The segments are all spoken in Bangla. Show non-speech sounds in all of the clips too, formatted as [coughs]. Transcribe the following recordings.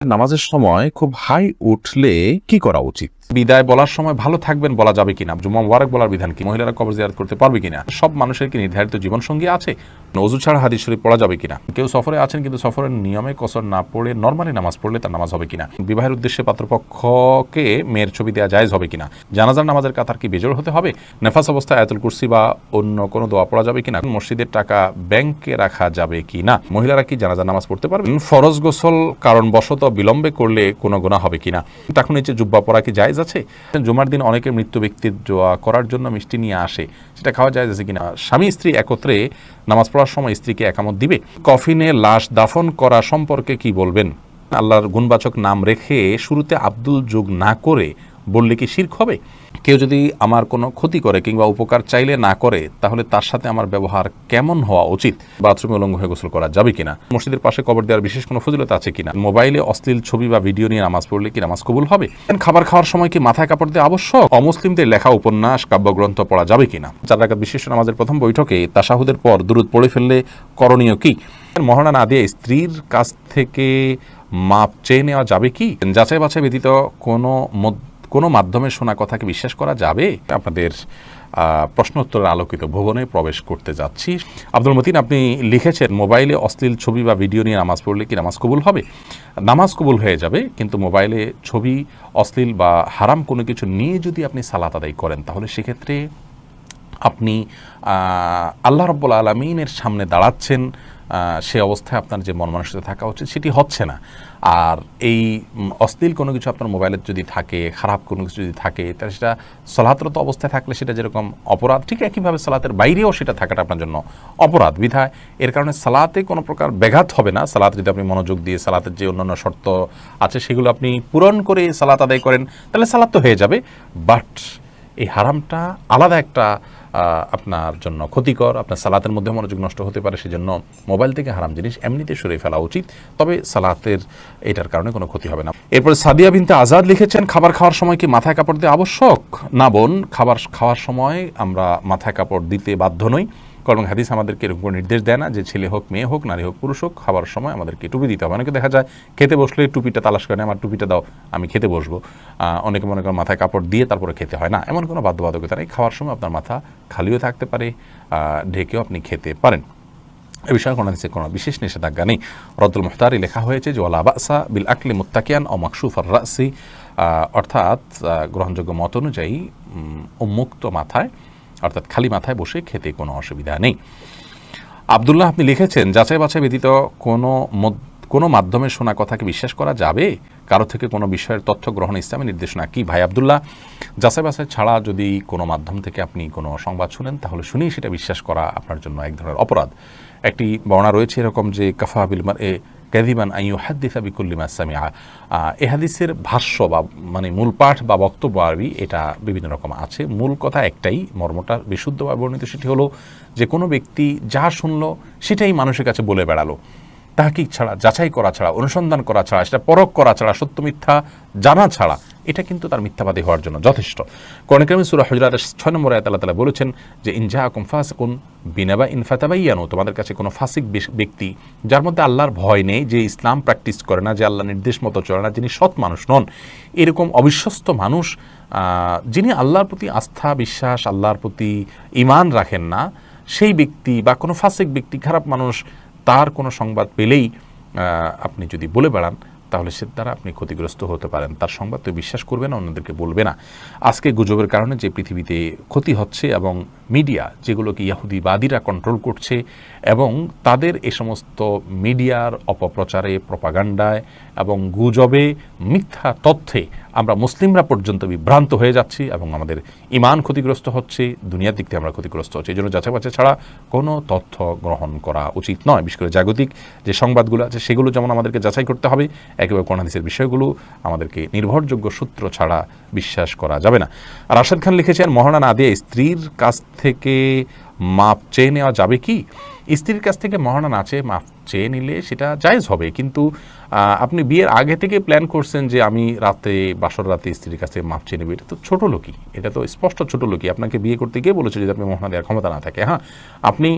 নামাজের সময় খুব হাই উঠলে কি করা উচিত? বিদায় বলার সময় ভালো থাকবেন বলা যাবে কিনা? জুমা মুবারক বলার বিধান কি? মহিলারা কবর জিয়ারত করতে পারবে কিনা? সব মানুষের কি নির্ধারিত জীবন সঙ্গী আছে? অজু ছাড়া হাদিস শরীফ পড়া যাবে কিনা? কেউ সফরে আছেন কিন্তু সফরের নিয়মে কসর না পড়ে নর্মালি নামাজ পড়লে তার নামাজ হবে কিনা? বিবাহের উদ্দেশ্যে পাত্রপক্ষকে মেয়ের ছবি দেওয়া জায়েজ হবে কিনা? জানাজার নামাজের কাতার কি বেজোর হতে হবে? নেফাস অবস্থায় আয়াতুল কুরসি বা অন্য কোনো দোয়া পড়া যাবে কিনা? মসজিদের টাকা ব্যাংকে রাখা যাবে কিনা? মহিলারা কি জানাজার নামাজ পড়তে পারবেন ফরজ গোসল কারণবশত বিলম্বে করলে কোনো গোনা হবে কিনা? এখন নিচে জুব্বা পরা কি জায়েজ আছে? জুমার দিন অনেকে মৃত্যু ব্যক্তির দোয়া করার জন্য মিষ্টি নিয়ে আসে। সেটা খাওয়া যায় যাচ্ছে কিনা? স্বামী স্ত্রী একত্রে নামাজ পড়ার সময় স্ত্রীকে একামত দিবে? কফিনে লাশ দাফন করা সম্পর্কে কি বলবেন? আল্লাহর গুণবাচক নাম রেখে শুরুতে আব্দুল যোগ না করে বললে কি শির্ক হবে? কেউ যদি আমার কোনো ক্ষতি করে কিংবা উপকার চাইলে না করে, তাহলে তার সাথে আমার ব্যবহার কেমন হওয়া উচিত? বাথরুমে উলঙ্গ হয়ে গোসল করা যাবে কিনা? মসজিদের পাশে কবর দেওয়ার বিশেষ কোনো ফজিলত আছে কিনা? মোবাইলে অশ্লীল ছবি বা ভিডিও নিয়ে নামাজ পড়লে কি নামাজ কবুল হবে? খাবার খাওয়ার সময় কি মাথায় কাপড় দেওয়া আবশ্যক? অমুসলিমদের লেখা উপন্যাস, কাব্যগ্রন্থ পড়া যাবে কিনা? চার রাকাত বিশিষ্ট নামাজের প্রথম বৈঠকে তাসাহুদের পর দূরত পড়ে ফেললে করণীয় কি? মহানা না দিয়ে স্ত্রীর কাছ থেকে মাপ চেয়ে নেওয়া যাবে কি? যাচাই বাছাই ব্যতীত কোনো মধ্য কোনো মাধ্যমে শোনা কথাকে বিশ্বাস করা যাবে? আপনাদের প্রশ্নোত্তরের আলোকিত ভবনে প্রবেশ করতে যাচ্ছি। আব্দুল মতিন, আপনি লিখেছেন, মোবাইলে অশ্লীল ছবি বা ভিডিও নিয়ে নামাজ পড়লে কি নামাজ কবুল হবে? নামাজ কবুল হয়ে যাবে, কিন্তু মোবাইলে ছবি, অশ্লীল বা হারাম কোনো কিছু নিয়ে যদি আপনি সালাত আদায় করেন, তাহলে সেক্ষেত্রে আপনি আল্লাহ রব্বুল আলমিনের সামনে দাঁড়াচ্ছেন সে অবস্থায় আপনার যে মন মানসিকতা থাকা উচিত, সেটি হচ্ছে না। আর এই অশ্লীল কোনো কিছু আপনার মোবাইলে যদি থাকে, খারাপ কোনো কিছু যদি থাকে তাহলে সেটা সলাহতরত অবস্থায় থাকলে সেটা যেরকম অপরাধ, ঠিক একইভাবে সালাতের বাইরেও সেটা থাকাটা আপনার জন্য অপরাধ বিধায়। এর কারণে সালাতে কোনো প্রকার ব্যাঘাত হবে না। সালাত যদি আপনি মনোযোগ দিয়ে সালাতের যে অন্যান্য শর্ত আছে, সেগুলো আপনি পূরণ করে সালাত আদায় করেন, তাহলে সালাত তো হয়ে যাবে। বাট এই হারামটা আলাদা একটা আপনার জন্য ক্ষতিকর, আপনার সালাতের মধ্যে মনোযোগ নষ্ট হতে পারে, সেজন্য মোবাইল থেকে হারাম জিনিস এমনিতে সরে ফেলা উচিত। তবে সালাতের এটার কারণে কোনো ক্ষতি হবে না। এরপর সাদিয়া বিনতে আজাদ লিখেছেন, খাবার খাওয়ার সময় কি মাথায় কাপড় দেওয়া আবশ্যক? না বোন, খাবার খাওয়ার সময় আমরা মাথায় কাপড় দিতে বাধ্য নই। কারণ হাদিস আমাদেরকে এরকম কোনো নির্দেশ দেয় না যে ছেলে হোক, মেয়ে হোক, নারী হোক, পুরুষ হোক, খাবার সময় আমাদেরকে টুপি দিতে হবে। অনেকে দেখা যায় খেতে বসলে টুপিটা তালাশ করে, আমার টুপিটা দাও, আমি খেতে বসবো। অনেকে মনে করেন মাথায় কাপড় দিয়ে তারপরে খেতে হয় না। এমন কোনো বাধ্যবাধকতা নেই। খাওয়ার সময় আপনার মাথা খালিও থাকতে পারে ঢেকেও আপনি খেতে পারেন। এ বিষয়ে কোনো দিচ্ছে কোনো বিশেষ নিষেধাজ্ঞা নেই। রদ্দুল মুহতারি লেখা হয়েছে যে ওলা বাসা বিল আকলি মুত্তাকিয়ান ও মাকসুফ রাসি। অর্থাৎ গ্রহণযোগ্য মত অনুযায়ী উন্মুক্ত মাথায় অর্থাৎ খালি মাথায় বসে খেতে কোনো অসুবিধা নেই। আবদুল্লাহ, আপনি লিখেছেন, যাচাই বাছাই ব্যতীত কোনো কোনো মাধ্যমে শোনা কথাকে বিশ্বাস করা যাবে? কারও থেকে কোনো বিষয়ের তথ্য গ্রহণ ইসলামী নির্দেশনা কি? ভাই আবদুল্লাহ, যাচাই বাছাই ছাড়া যদি কোনো মাধ্যম থেকে আপনি কোনো সংবাদ শুনেন, তাহলে শুনেই সেটা বিশ্বাস করা আপনার জন্য এক ধরনের অপরাধ। একটি বর্ণা রয়েছে এরকম যে, কাফা বিলমার এ ক্যাদিবান আইউ হাদ্দিসা বিকুল্লিমা সামিয়া এ হাদিসের ভাষ্য বা মানে মূল পাঠ বা বক্তব্য আরবি, এটা বিভিন্ন রকম আছে। মূল কথা একটাই, মর্মটা বিশুদ্ধভাবে বর্ণিত, সেটি হলো যে কোনো ব্যক্তি যা শুনলো, সেটাই মানুষের কাছে বলে বেড়ালো। তাহাকিক ছাড়া, যাচাই করা ছাড়া, অনুসন্ধান করা ছাড়া, সেটা পরক করা ছাড়া, সত্য মিথ্যা জানা ছাড়া এটা কিন্তু তার মিথ্যাবাদী হওয়ার জন্য যথেষ্ট। কর্ণিকামী সুরা হজরাত ছয় নম্বর আয়াত আল্লাহ তালা বলেছেন যে ইনজা আকুম ফাসকুন বিনাবা ইনফাতাবাইয়ানো তোমাদের কাছে কোনো ফাসিক ব্যক্তি যার মধ্যে আল্লাহর ভয় নেই, যে ইসলাম প্র্যাকটিস করে না, যে আল্লাহ নির্দেশ মতো চলে না, যিনি সৎ মানুষ নন, এরকম অবিশ্বস্ত মানুষ যিনি আল্লাহর প্রতি আস্থা, বিশ্বাস, আল্লাহর প্রতি ইমান রাখেন না, সেই ব্যক্তি বা কোনো ফাসিক ব্যক্তি, খারাপ মানুষ, তার কোনো সংবাদ পেলেই আপনি যদি বলে বেড়ান তাহলে সে দ্বারা আপনি ক্ষতিগ্রস্ত হতে পারেন। তার সংবাদ তো বিশ্বাস করবে না, অন্যদেরকে বলবে না। আজকে গুজবের কারণে যে পৃথিবীতে ক্ষতি হচ্ছে এবং মিডিয়া, যেগুলোকে ইয়াহুদিবাদীরা কন্ট্রোল করছে এবং তাদের এ সমস্ত মিডিয়ার অপপ্রচারে, প্রপাগান্ডায় এবং গুজবে মিথ্যা তথ্যে আমরা মুসলিমরা পর্যন্ত বিভ্রান্ত হয়ে যাচ্ছি এবং আমাদের ইমান ক্ষতিগ্রস্ত হচ্ছে, দুনিয়ার দিক থেকে আমরা ক্ষতিগ্রস্ত হচ্ছি। এই জন্য যাচাই বাছাই ছাড়া কোনো তথ্য গ্রহণ করা উচিত নয়। বিশেষ করে জাগতিক যে সংবাদগুলো আছে, সেগুলো যেমন আমাদেরকে যাচাই করতে হবে, একেবারে কোরআনাদিসের বিষয়গুলো আমাদেরকে নির্ভরযোগ্য সূত্র ছাড়া বিশ্বাস করা যাবে না। আর আশাদ খান লিখেছেন মহানা না স্ত্রীর কাছ থেকে মাপ চেয়ে নেওয়া যাবে কি? স্ত্রীর কাছ থেকে মহানা না চেয়ে মাপ চেয়ে নিলে সেটা জায়জ হবে। কিন্তু আপনি বিয়ের আগে থেকে প্ল্যান করছেন যে আমি রাতে, বাসর রাতে স্ত্রীর কাছে মাপ চেয়ে নেবে, এটা তো ছোটো লোকই। এটা তো স্পষ্ট ছোটো লোকই। আপনাকে বিয়ে করতে গিয়ে বলেছে যদি আপনি মহানা দেওয়ার ক্ষমতা না থাকে। হ্যাঁ আপনি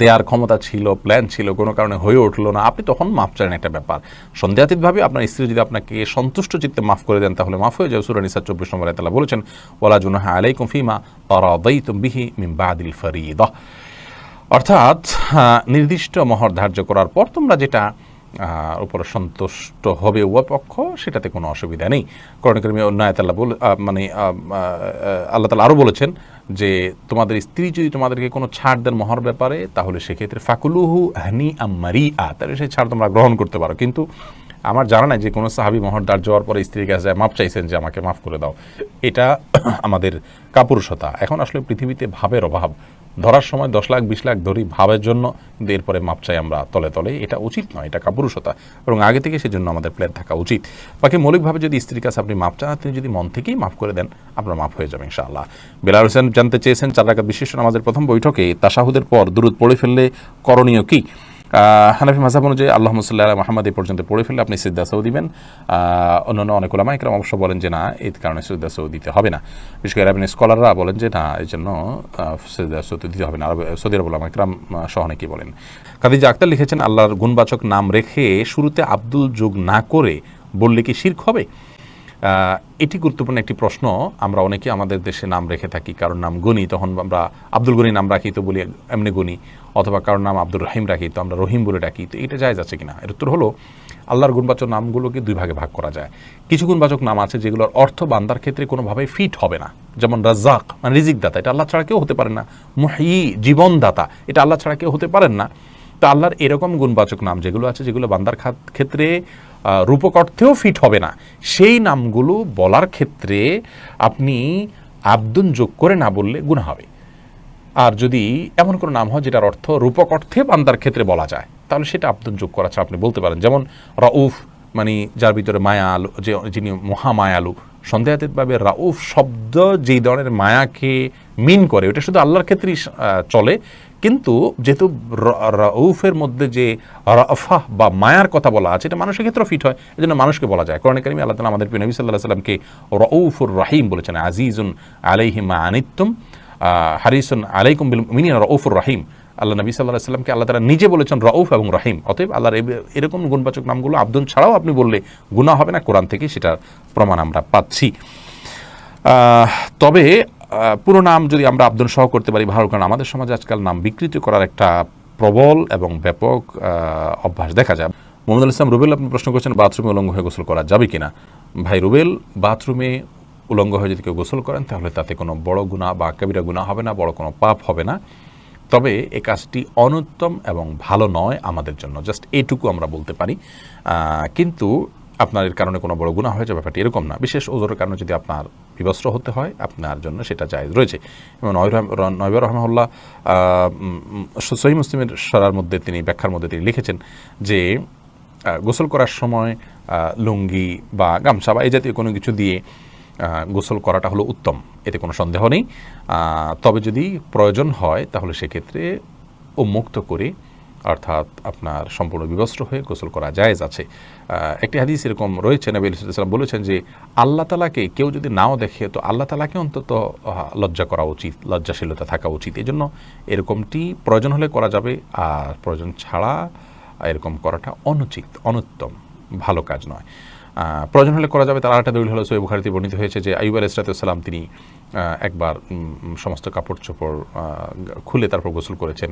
দেয়ার ক্ষমতা ছিল প্ল্যান ছিল, কোনো কারণে হয়ে উঠল না। আপনি তখন মাফ চান একটা ব্যাপার। সন্দেহাতীতভাবে আপনার স্ত্রী যদি আপনাকে সন্তুষ্ট চিত্তে মাফ করে দেন, তাহলে মাফ হয়ে যাবে। সুরা নিসা চব্বিশ নম্বর তালা বলেছেন, ওয়ালা জুনাহা আলাইকুম ফিমা তারাদাইতুম বিহি মিন বাদিল ফরিদাহ অর্থাৎ নির্দিষ্ট মহর ধার্য করার পর তোমরা যেটা উপর সন্তুষ্ট হবে উভয় পক্ষ সেটাতে কোনো অসুবিধা নেই। করণকর্মী অন্যায়তাল্লাহ বলে আহ, মানে আল্লাহ তালা আরও বলেছেন যে তোমাদের স্ত্রী যদি তোমাদেরকে কোনো ছাড় দেন মহর ব্যাপারে তাহলে সেক্ষেত্রে ফাকুলুহু হানি আম্মারি আ তাহলে সেই ছাড় তোমরা গ্রহণ করতে পারো। কিন্তু আমার জানা নাই যে কোনো সাহাবি মহর দাঁড় যাওয়ার পরে স্ত্রীর কাছে মাপ চাইছেন যে আমাকে মাফ করে দাও। এটা [coughs] আমাদের কাপুরুষতা। এখন আসলে পৃথিবীতে ভাবের অভাব। ধরার সময় দশ লাখ, বিশ লাখ ধরি ভাবের জন্য, কিন্তু এরপরে মাপ চাই আমরা তলে তলে। এটা উচিত নয়, এটা কাপুরুষতা। এবং আগে থেকে সেজন্য আমাদের প্ল্যান থাকা উচিত। বাকি মৌলিকভাবে যদি স্ত্রীর কাছে আপনি মাপ চান তিনি যদি মন থেকেই মাফ করে দেন, আপনার মাফ হয়ে যাবে ইনশাআল্লাহ। বেলাল হোসেন জানতে চেয়েছেন, চার রাখা বিশেষ আমাদের প্রথম বৈঠকে তাসাহুদের পর দূরত পড়ে ফেললে করণীয় কি? হানাফি মাসাব অনুযায়ী আল্লাহ মুসাল্লাহ মাহমদ এই পর্যন্ত পড়ে ফেললে আপনি সিদ্দাসাও দিবেন। অন্যান্য অনেক ওলামা একরাম অবশ্য বলেন যে না, এই কারণে সিদ্দাসাও দিতে হবে না। বিশেষ করে আরবিন স্কলাররা বলেন যে না, এই জন্য সিদ্দাসাও দিতে হবে না। সৌদি আরব ওলামা একরাম সহ অনেকেই বলেন। কাদিজা আক্তার লিখেছেন, আল্লাহর গুণবাচক নাম রেখে শুরুতে আব্দুল যোগ না করে বললে কি শির্ক হবে? এটি গুরুত্বপূর্ণ একটি প্রশ্ন। আমরা অনেকে আমাদের দেশে নাম রেখে থাকি, কারোর নাম গনি তখন আমরা আব্দুল গনি নাম রাখি তো বলি এমনি গনি অথবা কারোর নাম আব্দুর রহিম রাখি তো আমরা রহিম বলে ডাকি, তো এটা যায় যাচ্ছে কিনা? এর উত্তর হলো, আল্লাহর গুণবাচক নামগুলোকে দুই ভাগে ভাগ করা যায়। কিছু গুণবাচক নাম আছে যেগুলোর অর্থ বান্দার ক্ষেত্রে কোনোভাবে ফিট হবে না। যেমন রাজ্জাক মানে রিজিক দাতা এটা আল্লাহ ছাড়া কেউ হতে পারে না। মুহি জীবনদাতা, এটা আল্লাহ ছাড়া কেউ হতে পারেন না। তো আল্লাহর এরকম গুণবাচক নাম যেগুলো আছে, যেগুলো বান্দার ক্ষেত্রে রূপক অর্থেও ফিট হবে না। সেই নামগুলো বলার ক্ষেত্রে আপনি আব্দুন যোগ করে না বললে গুণা হবে। আর যদি এমন কোনো নাম হয় যেটার অর্থ রূপক অর্থে বান্দার ক্ষেত্রে বলা যায়, তাহলে সেটা আব্দুন যোগ করা আপনি বলতে পারেন। যেমন রউফ মানে যার ভিতরে মায়া আলু যে যিনি মহামায়ালু, সন্দেহাতীতভাবে রাউফ শব্দ যেই ধরনের মায়াকে মিন করে, ওটা শুধু আল্লাহর ক্ষেত্রেই চলে। কিন্তু যেহেতু রাউফের মধ্যে যে রফাহ বা মায়ার কথা বলা আছে, এটা মানুষের ক্ষেত্রেও ফিট হয়। এই জন্য মানুষকে বলা যায়। কোরআন কারিমে আল্লাহ তালা আমাদের নবী সাল্লাহ সাল্লামকে রউফুর রাহিম বলেছেন, আজিজুন আলাইহিমা আনিত্তুম হারিসুন আলাইকুম বিল মিনিন রউফুর রাহিম। আল্লাহ নবী সাল্লাহ সাল্লামকে আল্লাহ তারা নিজে বলেছেন, রউফ এবং রাহিম। অতএব আল্লাহর এরকম গুণবাচক নামগুলো আব্দুল ছাড়াও আপনি বললে গুণা হবে না। কোরআন থেকে সেটার প্রমাণ আমরা পাচ্ছি। তবে পুরো নাম যদি আমরা আব্দুল সহ করতে পারি, ভালো, কারণ আমাদের সমাজে আজকাল নাম বিকৃত করার একটা প্রবল এবং ব্যাপক অভ্যাস দেখা যায়। মোহাম্মদ ইসলাম রুবেল আপনি প্রশ্ন করছেন, বাথরুমে উলঙ্গ হয়ে গোসল করা যাবে কিনা? ভাই রুবেল, বাথরুমে উলঙ্গ হয়ে যদি কেউ গোসল করেন, তাহলে তাতে কোনো বড় গুণা বা কবিরা গুণা হবে না, বড় কোনো পাপ হবে না। তবে এ কাজটি অনুত্তম এবং ভালো নয় আমাদের জন্য, জাস্ট এইটুকু আমরা বলতে পারি। কিন্তু আপনার এর কারণে কোনো বড় গুণা হয়ে যাবে ব্যাপারটি এরকম না। বিশেষ ওজোরের কারণে যদি আপনার বিবস্ত্র হতে হয়, আপনার জন্য সেটা জায়েজ রয়েছে। এবং নয়বর রহমাউল্লাহ সহি মুসলিমের সরার মধ্যে তিনি, ব্যাখ্যার মধ্যে তিনি লিখেছেন যে গোসল করার সময় লুঙ্গি বা গামছা বা এই জাতীয় কোনো কিছু দিয়ে গোসল করাটা হলো উত্তম, এতে কোনো সন্দেহ নেই। তবে যদি প্রয়োজন হয়, তাহলে সেক্ষেত্রে উন্মুক্ত করে অর্থাৎ আপনার সম্পূর্ণ বিবস্ত্র হয়ে গোসল করা জায়েজ আছে। একটি হাদিস এরকম রয়েছে, নবী সাল্লাম বলেছেন যে, আল্লাহ তালাকে কেউ যদি নাও দেখে, তো আল্লাহ তালাকে অন্তত লজ্জা করা উচিত, লজ্জাশীলতা থাকা উচিত। এই জন্য এরকমটি প্রয়োজন হলে করা যাবে, আর প্রয়োজন ছাড়া এরকম করাটা অনুচিত, অনুত্তম, ভালো কাজ নয়। প্রয়োজন হলে করা যাবে, তার আরেকটা দলিল হলো সৈয় বুখারিতে বর্ণিত হয়েছে যে আইব আলাইসালাম তিনি একবার সমস্ত কাপড় চোপড় খুলে তারপর গোসল করেছেন।